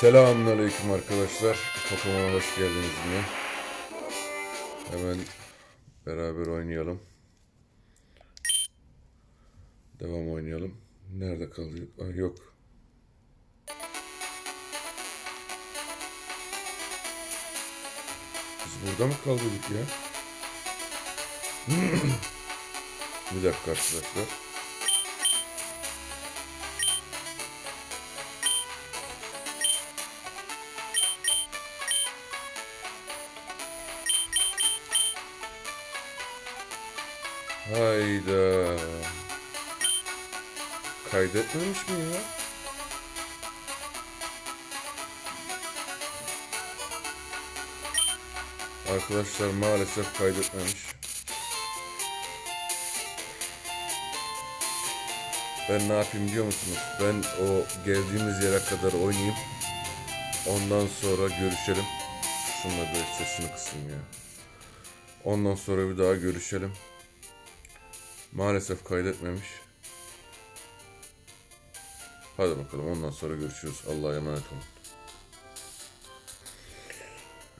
Selamünaleyküm arkadaşlar. Pokemon'a hoş geldiniz yine. Hemen beraber oynayalım. Devam oynayalım. Nerede kalıyor? Ah, yok. Biz burada mı kalıyorduk ya? Bir dakika arkadaşlar. Hayda. Kaydetmemiş mi ya? Arkadaşlar maalesef kaydetmemiş. Ben ne yapayım biliyor musunuz? Ben o geldiğimiz yere kadar oynayayım. Ondan sonra görüşelim. Şunla bir sesini kısayım ya. Ondan sonra bir daha görüşelim. Maalesef kaydetmemiş. Hadi bakalım ondan sonra görüşürüz. Allah'a emanet olun.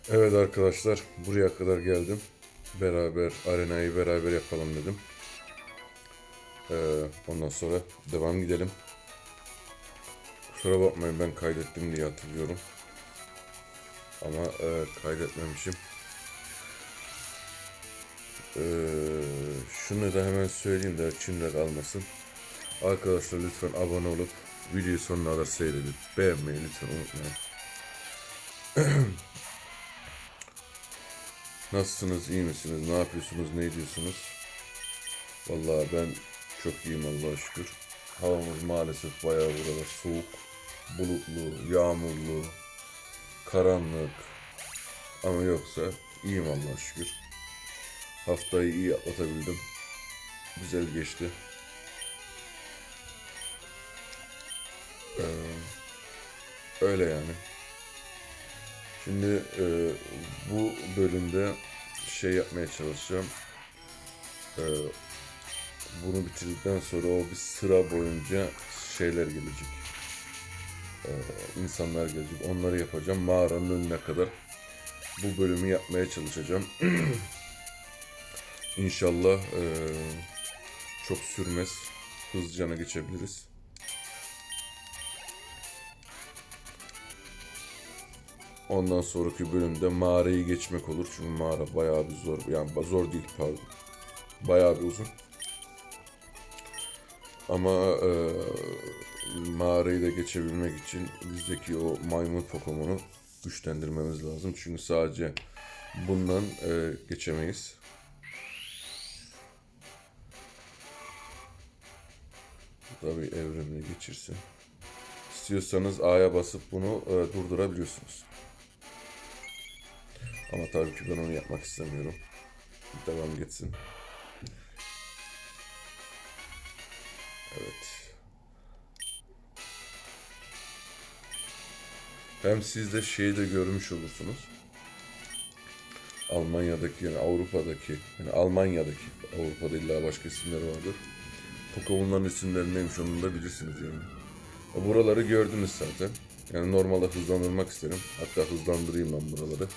Evet arkadaşlar buraya kadar geldim. Beraber arenayı beraber yapalım dedim. Ee, ondan sonra devam gidelim. Kusura bakmayın ben kaydettim diye hatırlıyorum. Ama e, kaydetmemişim. Ee, şunu da hemen söyleyeyim de içimde kalmasın. Arkadaşlar lütfen abone olup videoyu sonuna kadar seyredip beğenmeyi lütfen unutmayın. Nasılsınız, iyi misiniz, ne yapıyorsunuz, ne ediyorsunuz? Vallahi ben çok iyiyim Allah'a şükür. Havamız maalesef bayağı burada soğuk, bulutlu, yağmurlu, karanlık. Ama yoksa iyiyim Allah'a şükür. Haftayı iyi atlatabildim. Güzel geçti. Ee, öyle yani. Şimdi e, bu bölümde şey yapmaya çalışacağım. Ee, bunu bitirdikten sonra o bir sıra boyunca şeyler gelecek. Ee, insanlar gelecek. Onları yapacağım. Mağaranın önüne kadar bu bölümü yapmaya çalışacağım. İnşallah eee, çok sürmez. Hızlıcana geçebiliriz. Ondan sonraki bölümde mağarayı geçmek olur. Çünkü mağara bayağı bir zor. Yani zor değil pardon. Bayağı bir uzun. Ama eee, mağarayı da geçebilmek için bizdeki o maymun Pokemon'u güçlendirmemiz lazım. Çünkü sadece bundan eee, geçemeyiz. Tabii evrimini geçirsin. İstiyorsanız A'ya basıp bunu e, durdurabiliyorsunuz. Ama tabii ki ben onu yapmak istemiyorum. Devam gitsin. Evet. Hem siz de şeyi de görmüş olursunuz. Almanya'daki yani Avrupa'daki yani Almanya'daki Avrupa'da illa başka isimleri vardır. Pokemon'ların isimleri neymiş onu da bilirsiniz yani. Buraları gördünüz zaten. Yani normalde hızlandırmak isterim. Hatta hızlandırayım ben buraları.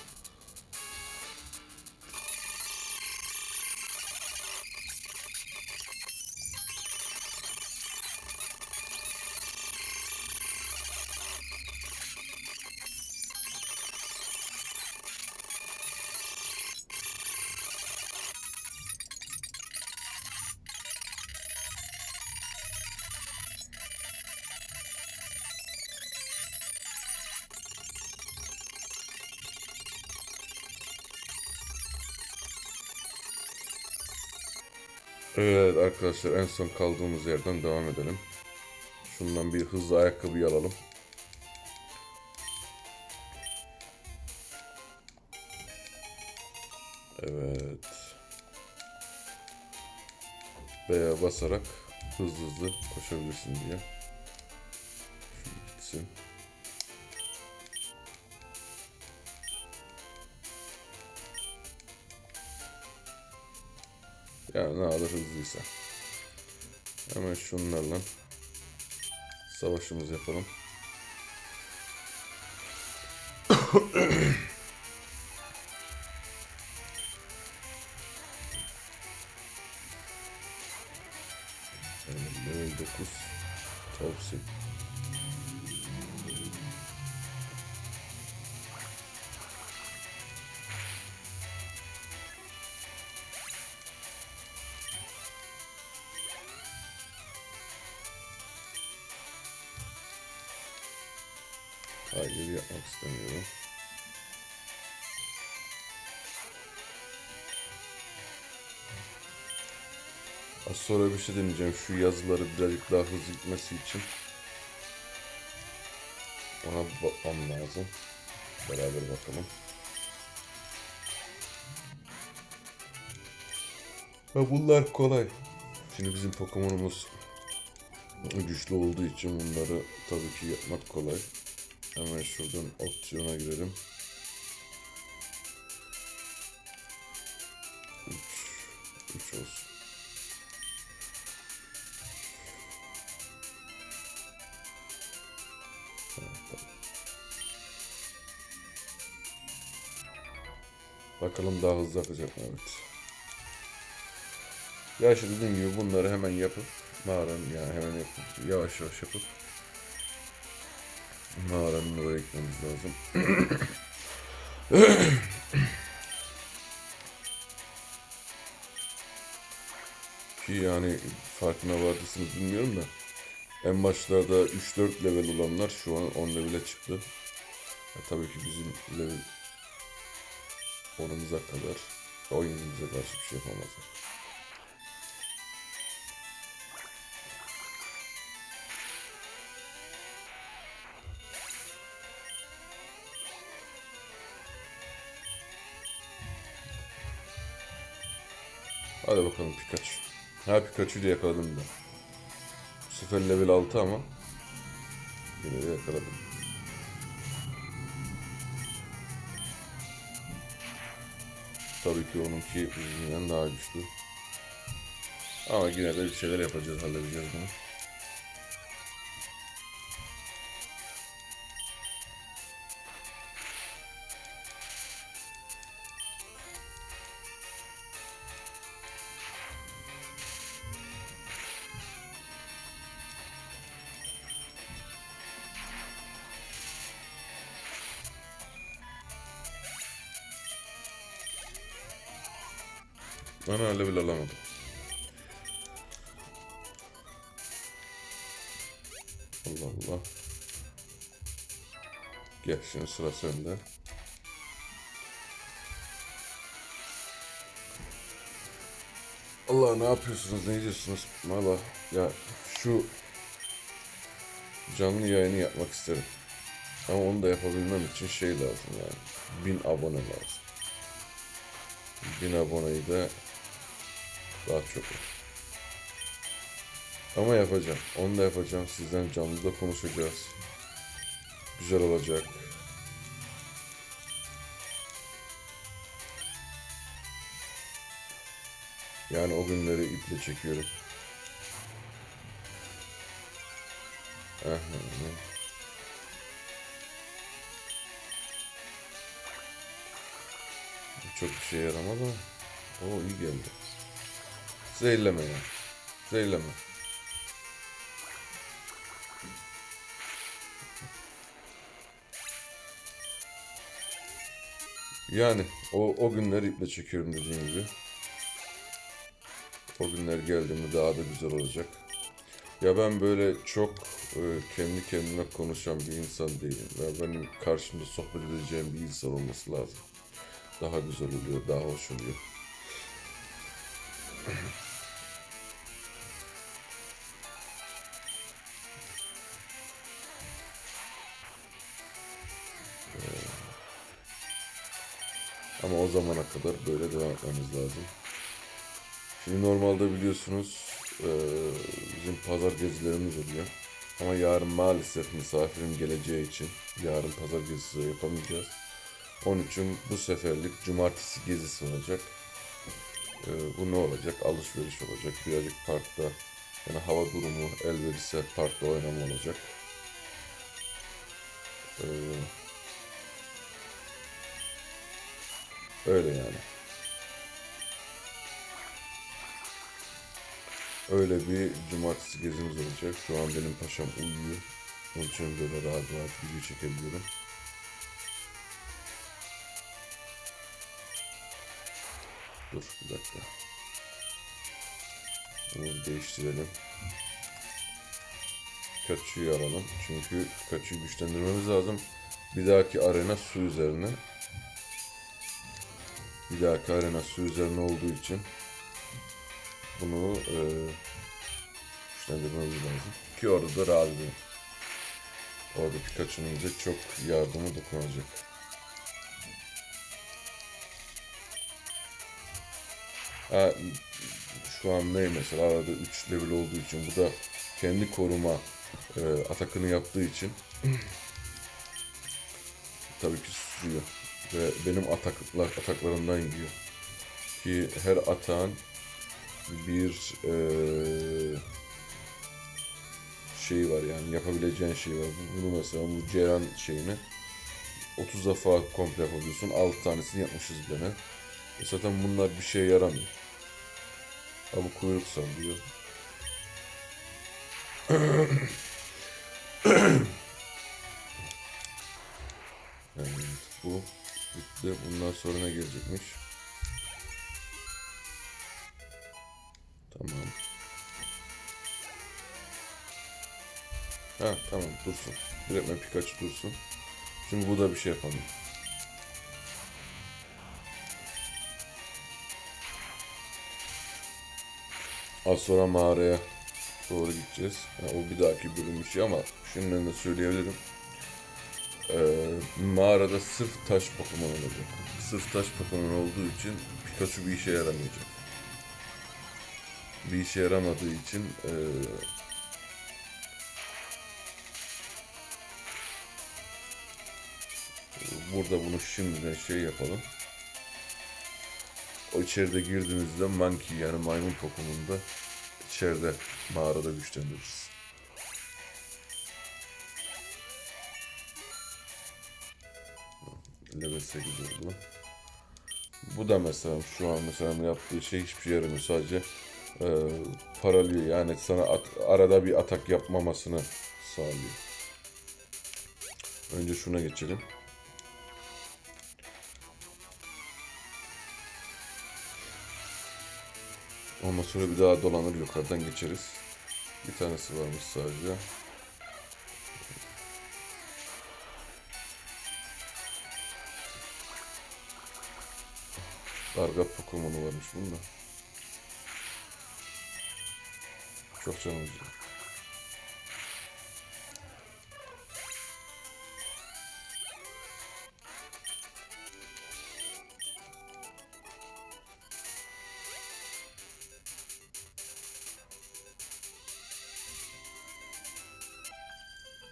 Arkadaşlar en son kaldığımız yerden devam edelim. Şundan bir hızlı ayakkabı alalım. Evet. B'ye basarak hızlı hızlı koşabilirsin diye. Şu gitsin. Yani ne kadar hızlıysa. Hemen şunlarla savaşımızı yapalım. Hayır yapmak istemiyorum. Az sonra bir şey deneyeceğim. Şu yazıları birazcık daha hızlı gitmesi için. Ona bakmam lazım. Beraber bakalım. Ha bunlar kolay. Şimdi bizim Pokemon'umuz güçlü olduğu için bunları tabii ki yapmak kolay. Hemen şuradan opsiyona girelim. 3 3 olsun. Bakalım daha hızlı akacak mı? Evet. Ya işte dediğim gibi bunları hemen yapıp mağaranın yani hemen yapıp yavaş yavaş yapıp mağaranın oraya gitmemiz lazım. Ki yani farkına vardısınız bilmiyorum da en başlarda 3-4 level olanlar şu an 10 level'e çıktı. Ya tabii ki bizim level onumuza kadar oyunumuza karşı bir şey yapamazlar. Hadi bakalım Pikachu. Ha Pikachu'yu da yakaladım ben. Bu sefer level 6 ama yine de yakaladım. Tabii ki onunki bizimkinden daha güçlü. Ama yine de bir şeyler yapacağız, halledeceğiz bunu. Ana level alamadım. Allah Allah. Gel şimdi sıra sende. Allah ne yapıyorsunuz ne diyorsunuz? Valla ya şu canlı yayını yapmak isterim. Ama onu da yapabilmem için şey lazım yani. Bin abone lazım. Bin aboneyi de daha çok. Ama yapacağım. Onu da yapacağım. Sizden canlı da konuşacağız. Güzel olacak. Yani o günleri iple çekiyorum. Aha. Çok bir şey yaramaz ama. O iyi geldi. Zehirleme ya. Zehirleme. Yani o, o günleri iple çekiyorum dediğim gibi. O günler geldiğinde daha da güzel olacak. Ya ben böyle çok e, kendi kendime konuşan bir insan değilim. Ya benim karşımda sohbet edeceğim bir insan olması lazım. Daha güzel oluyor, daha hoş oluyor. Zamana kadar böyle devam etmemiz lazım. Şimdi normalde biliyorsunuz eee, bizim pazar gezilerimiz oluyor. Ama yarın maalesef misafirim geleceği için yarın pazar gezisi yapamayacağız. Onun için bu seferlik cumartesi gezisi olacak. Eee, bu ne olacak? Alışveriş olacak. Birazcık parkta yani hava durumu el verirse parkta oynama olacak. Eee Öyle yani. Öyle bir cumartesi gezimiz olacak. Şu an benim paşam uyuyor. Onun için böyle rahat rahat video çekebiliyorum. Dur bir dakika. Bunu değiştirelim. Pikachu'yu alalım. Çünkü Pikachu'yu güçlendirmemiz lazım. Bir dahaki arena su üzerine. Bir dahaki arena su üzerine olduğu için bunu e, güçlendirmemiz lazım. Ki orada da edelim. Orada Pikachu'nun bize çok yardımı dokunacak. Ha, şu an ne mesela arada 3 level olduğu için bu da kendi koruma e, atakını yaptığı için tabii ki susuyor ve benim ataklar ataklarımdan yiyor ki her atağın bir e, şeyi var yani yapabileceğin şey var. Bunu mesela bu Ceyran şeyini 30 defa komple yapabiliyorsun. 6 tanesini yapmışız gene. E zaten bunlar bir şeye yaramıyor. Ama kuyruk sallıyor. bitti. Bundan sonra ne gelecekmiş? Tamam. Ha tamam dursun. Direktmen Pikachu dursun. Çünkü bu da bir şey yapamıyor. Az sonra mağaraya doğru gideceğiz. Ha, o bir dahaki bölüm işi ama şimdiden de söyleyebilirim. Ee, mağarada sırf taş Pokemon olacak. Sırf taş Pokemon olduğu için Pikachu bir işe yaramayacak. Bir işe yaramadığı için ee, burada bunu şimdiden şey yapalım. O içeride girdiğimizde Monkey yani maymun Pokemon'da içeride mağarada güçlendiririz. Level 8 oldu. Bu da mesela şu an mesela yaptığı şey hiçbir şey yaramıyor. Sadece e, paralıyor. Yani sana at- arada bir atak yapmamasını sağlıyor. Önce şuna geçelim. Ondan sonra bir daha dolanır yukarıdan geçeriz. Bir tanesi varmış sadece. Darga Pokemon'u varmış bunda. Çok canım acıyor.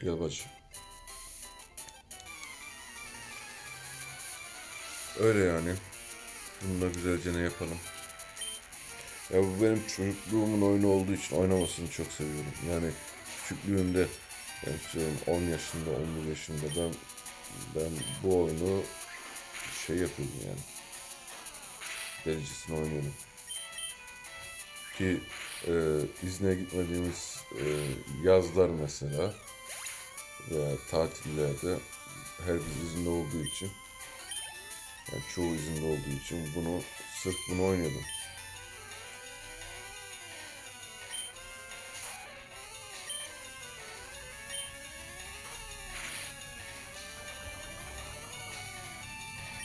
Gel bacım. Öyle yani. Bunu da güzelce ne yapalım. Ya bu benim çocukluğumun oyunu olduğu için oynamasını çok seviyorum. Yani küçüklüğümde yani söyleyeyim 10 yaşında, 11 yaşında ben ben bu oyunu şey yapıyordum yani. Derecesine oynuyordum. Ki e, izne gitmediğimiz e, yazlar mesela veya tatillerde herkes izinde olduğu için yani çoğu izinde olduğu için bunu sırf bunu oynuyordum.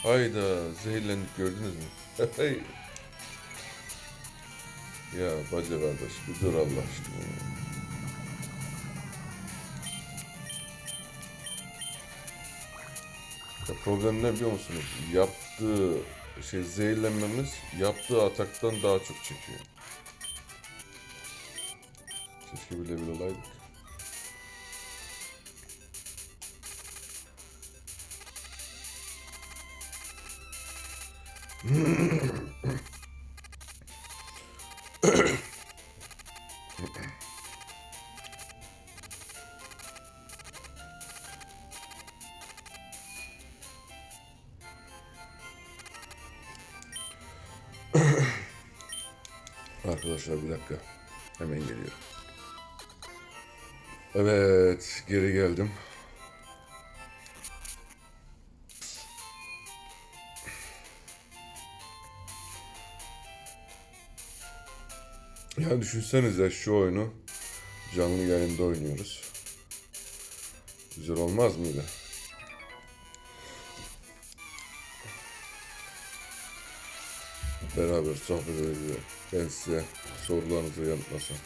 Hayda zehirlendik gördünüz mü? Ya bacı kardeş bir dur Allah aşkına. Ya problem ne biliyor musunuz? Yaptığı şey zehirlenmemiz yaptığı ataktan daha çok çekiyor. Keşke bir level olaydık. Hmm. Arkadaşlar bir dakika. Hemen geliyorum. Evet, geri geldim. Ya düşünsenize şu oyunu canlı yayında oynuyoruz. Güzel olmaz mıydı? Beraber sohbet ediyor. Ben size sorularınızı yanıtlasam.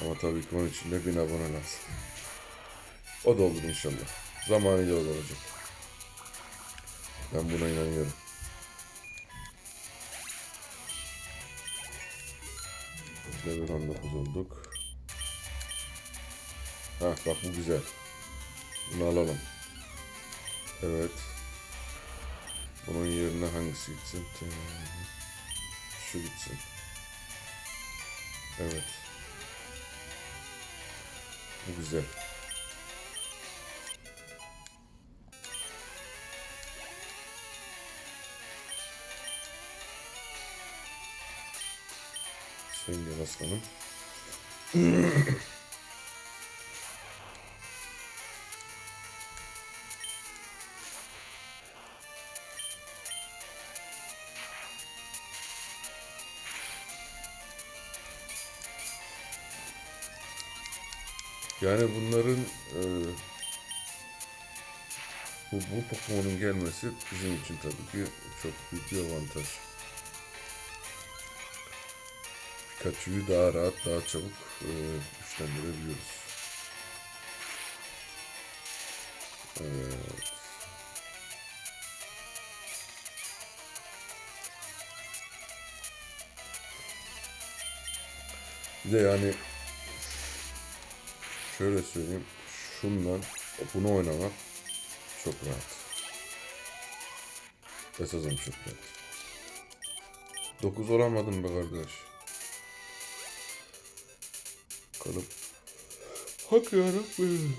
Ama tabii ki onun için de bin abone lazım. O da olur inşallah. Zamanıyla olacak. Ben buna inanıyorum. Level 19 olduk. Ha bak bu güzel. Bunu alalım. Evet. Bunun yerine hangisi gitsin? Şu gitsin. Evet. Bu güzel. Sen gel aslanım. Yani bunların e, bu, bu Pokemon'un gelmesi bizim için tabii ki çok büyük bir avantaj. Pikachu'yu daha rahat, daha çabuk e, güçlendirebiliyoruz. Evet. Bir de yani şöyle söyleyeyim. Şundan bunu oynamak çok rahat. Esasım çok rahat. 9 olamadım be kardeş. Kalıp. Hak yarabbim.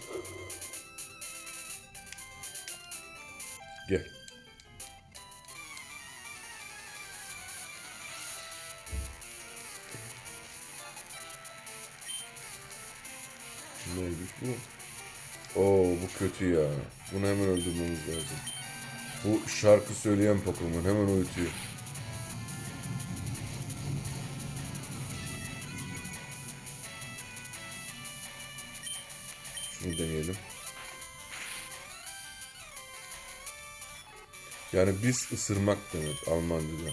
Gel. Neymiş bu? Oo bu kötü ya. Bunu hemen öldürmemiz lazım. Bu şarkı söyleyen Pokemon hemen uyutuyor. Şunu deneyelim. Yani biz ısırmak demek Almanca'da.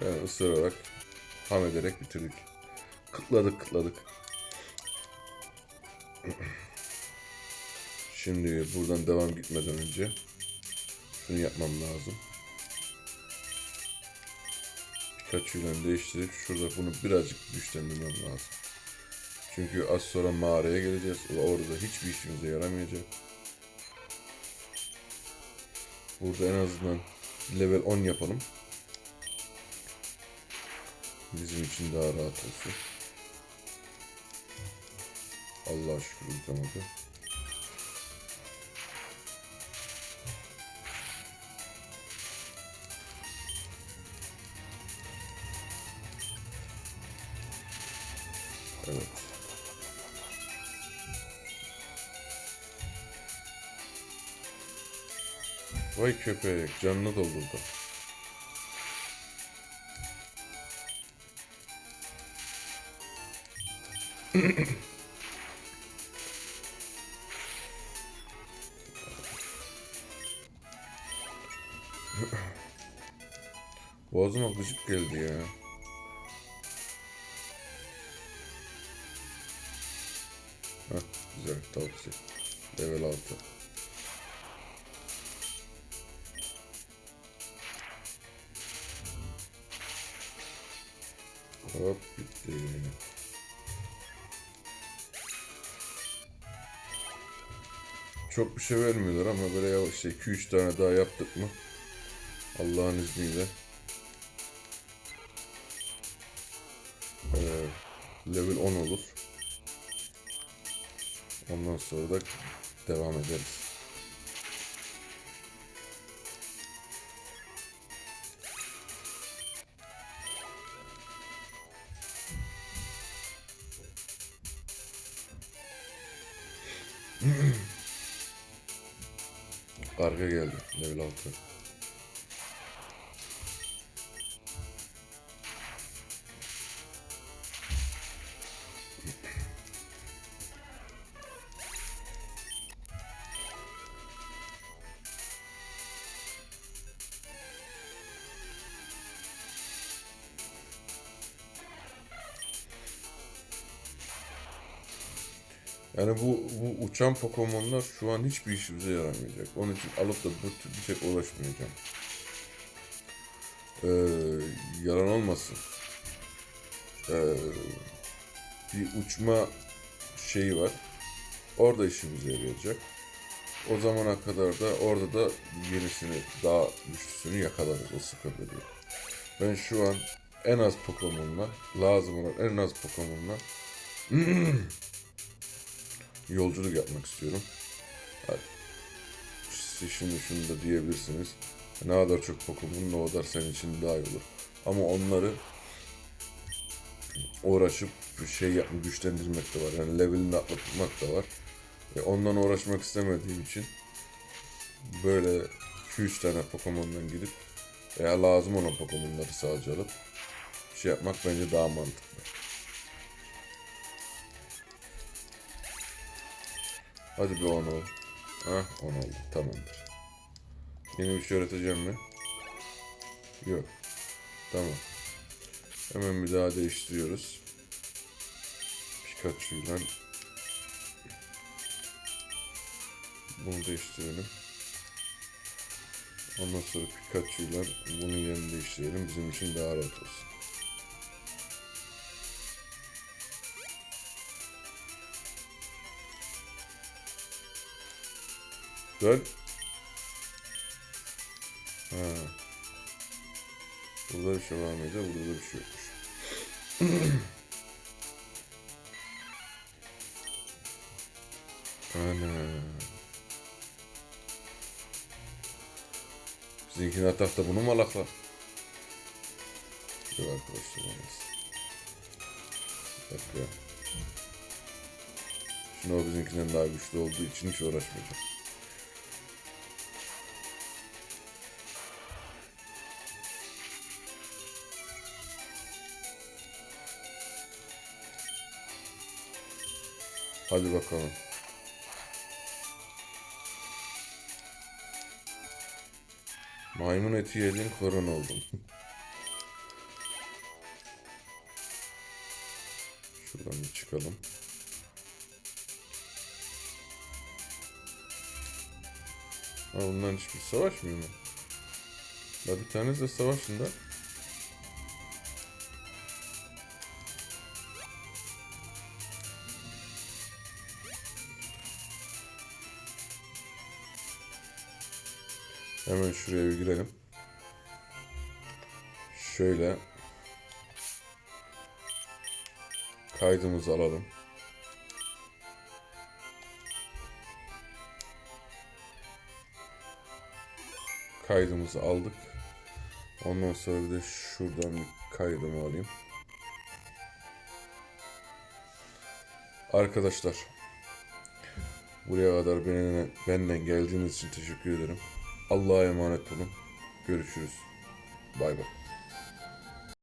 Yani ısırarak, ham ederek bitirdik. Kıtladık kıtladık. Şimdi buradan devam gitmeden önce şunu yapmam lazım. Pikachu ile değiştirip şurada bunu birazcık güçlendirmem lazım. Çünkü az sonra mağaraya geleceğiz. Orada hiçbir işimize yaramayacak. Burada en azından level 10 yapalım. Bizim için daha rahat olsun. Allah'a şükür unutamadı. Evet. Vay köpek canını doldurdu. Boğazıma gıcık geldi ya. Heh, güzel tavsiye. Level 6. Hop bitti. Çok bir şey vermiyorlar ama böyle yavaş şey 2-3 tane daha yaptık mı Allah'ın izniyle 10 olur. Ondan sonra da devam ederiz. Yani bu, bu uçan Pokemon'lar şu an hiçbir işimize yaramayacak. Onun için alıp da bu tür bir tek uğraşmayacağım. Ee, yalan olmasın. Ee, bir uçma şeyi var. Orada işimize yarayacak. O zamana kadar da orada da yenisini daha güçlüsünü yakalarız o sıkıntı değil. Ben şu an en az Pokemon'la lazım olan en az Pokemon'la yolculuk yapmak istiyorum. Siz şimdi şunu da diyebilirsiniz. Ne kadar çok Pokemon o kadar senin için daha iyi olur. Ama onları uğraşıp şey yapma, güçlendirmek de var. Yani levelini atlatmak da var. E, ondan uğraşmak istemediğim için böyle 2-3 tane Pokemon'dan gidip veya lazım olan Pokemon'ları sadece alıp şey yapmak bence daha mantıklı. Hadi bir 10 ol. Hah 10 oldu. Tamamdır. Yeni bir şey öğreteceğim mi? Yok. Tamam. Hemen bir daha değiştiriyoruz. Pikachu'yla bunu değiştirelim. Ondan sonra Pikachu'yla bunun yerini değiştirelim. Bizim için daha rahat olsun. Dön. Ha. Burada bir şey var mıydı? Burada da bir şey yokmuş. Ana. Sizinkini atak da bunu mu alakla? Dur arkadaşlar. olmaz. Dakika. Şimdi o bizimkinden daha güçlü olduğu için hiç uğraşmayacağım. Hadi bakalım. Maymun eti yedin korun oldum. Şuradan bir çıkalım. Ha bunların hiçbir savaşmıyor mu? La bir tanesi de savaşında. Hemen şuraya bir girelim. Şöyle kaydımızı alalım. Kaydımızı aldık. Ondan sonra bir de şuradan bir kaydımı alayım. Arkadaşlar buraya kadar benimle, benden geldiğiniz için teşekkür ederim. Allah'a emanet olun. Görüşürüz. Bay bay.